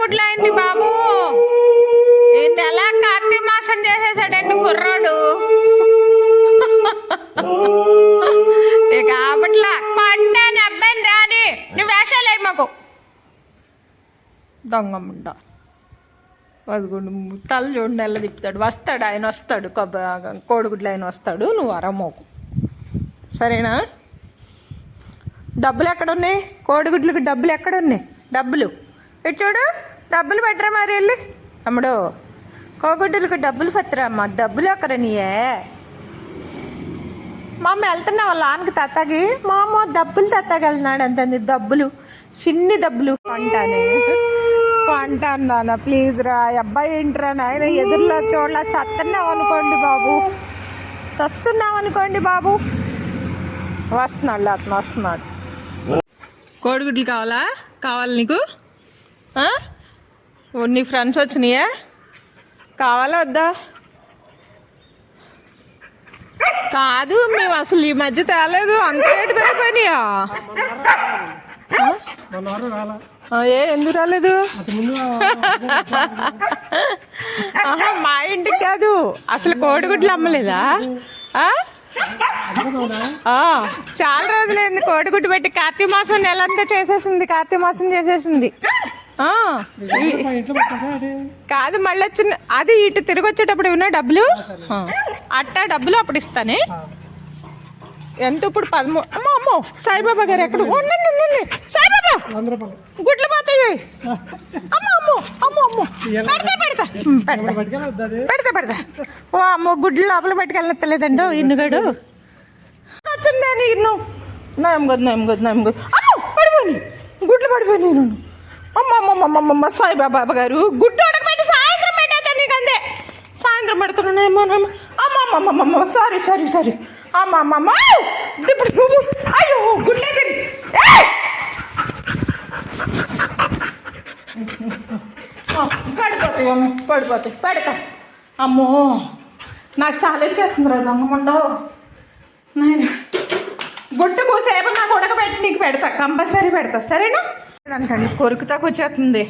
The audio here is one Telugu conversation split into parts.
గుడ్లైంది అయింది బాబు. ఈ నెల కార్తీక మాసం చేసేసాడండి కుర్రాడు. ఇక ఆపట్లా కొంటాను అబ్బాయిని రాని నువ్వు వేషాలే మాకు. దొంగముండ పదకొండు తల చూడు నెల తిప్పుతాడు. వస్తాడు ఆయన వస్తాడు కొబ్బ కోడిగుడ్లు ఆయన వస్తాడు నువ్వు అరమోకు సరేనా? డబ్బులు ఎక్కడ ఉన్నాయి కోడిగుడ్లకు డబ్బులు ఎక్కడ ఉన్నాయి డబ్బులు. చూడు డబ్బులు పెట్టరా మరి వెళ్ళి? తమ్ముడు కోడిగుడ్లకు డబ్బులు పత్తరా అమ్మ డబ్బులు ఎక్కడ నీయే? మా అమ్మ వెళ్తున్నా వాళ్ళ ఆనకి తత్తకి మా అమ్మ డబ్బులు తత్తకి వెళ్తున్నాడు డబ్బులు చిన్ని డబ్బులు. అంటానే అంటాను నాన్న ప్లీజ్ రా అబ్బాయి ఏంట్రా నాయన ఎదురులో చోట్ల చస్తున్నావు అనుకోండి బాబు. చస్తున్నావు అనుకోండి బాబు. వస్తున్నాడు అతను వస్తున్నాడు. కోడిగుడ్లు కావాలా? కావాలి నీకు? నీ ఫ్రెండ్స్ వచ్చినాయా? కావాలా వద్దా? కాదు మేము అసలు ఈ మధ్య తేలేదు. అంత రేటు పెరిగిపోయినాయా? ఏ ఎందుకు రాలేదు? మా ఇంటికి కాదు. అసలు కోడిగుడ్లు అమ్మలేదా? చాలా రోజులైంది కోడిగుడ్డు పెట్టి కార్తీక మాసం నెలంతా చేసేసింది కార్తీక మాసం చేసేసింది. కాదు మళ్ళీ వచ్చిన అది ఇటు తిరిగి వచ్చేటప్పుడు ఉన్నా డబ్బులు? అట్టా డబ్బులు అప్పుడు ఇస్తానే. ఎంత ఇప్పుడు పదమూడు అమ్మో అమ్మో సాయిబాబా గారు ఎక్కడ? ఉండండి ఉండండి సాయిబాబా! గుడ్లు పోతాయి. అమ్మో అమ్మో అమ్మో అమ్మో. పెడతా పెడతా. పెడతా. పెడతా పెడతా. ఓ అమ్మో గుడ్లు లోపల పెట్టుకెళ్ళలేదండో ఇన్నుగాడు. వచ్చిందని ఇన్ను నయం గదు నయం గదు నయం గదు అమ్మో పడిపోయి గుడ్లు పడిపోయినాయి నేను. అమ్మమ్మమ్మమ్మమ్మ సాయిబాబా గారు గుడ్డు అడగబెట్టి సాయంత్రం పెట్టేద్దా నీకు అందే. సాయంత్రం పెడుతున్నానేమో అమ్మ సారీ సారీ సారీ. అమ్మమ్మమ్మ ఇప్పుడు నువ్వు అయ్యో గుడ్లు ఎక్కడి పడిపోతాయి అమ్మ పడిపోతాయి. పెడతా. అమ్మో నాకు చాలా చేస్తుంది రా దొంగమండో. నేను గుడ్డు కోసేపు నాకు ఉడకబెట్టి నీకు పెడతా. కంపల్సరీ పెడతా. సరేనా? దానికండి కొరుకుతాకు వచ్చేస్తుంది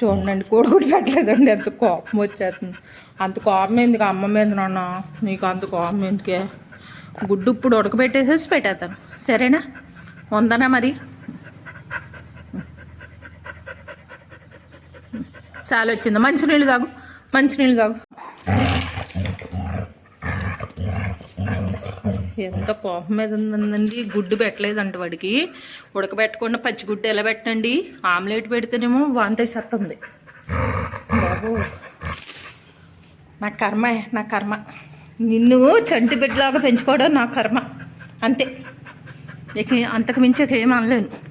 చూడండి కోడిగుడ్డు పెట్టలేదండి ఎంత కోపం వచ్చేస్తుంది అంత కోపం ఎందుకు అమ్మ మీద నాన్న? నీకు అంత కోపం ఎందుకే? గుడ్డు ఇప్పుడు ఉడకబెట్టేసేసి పెట్టేస్తాను సరేనా? ఉందనా మరి? చాలా వచ్చింది. మంచినీళ్ళు తాగు. మంచినీళ్ళు తాగు. ఎంత కోపం మీద ఉందండి గుడ్డు పెట్టలేదంట వాడికి. ఉడకబెట్టకుండా పచ్చి గుడ్డు ఎలా పెట్టండి ఆమ్లెట్ పెడితేనేమో వాంతి చేస్తుంది బాబు నా కర్మ నా కర్మ. నిన్ను చంటి బిడ్డలాగా పెంచుకోవడం నా కర్మ. అంతే. ఇక అంతకు మించి ఏం అనలేను.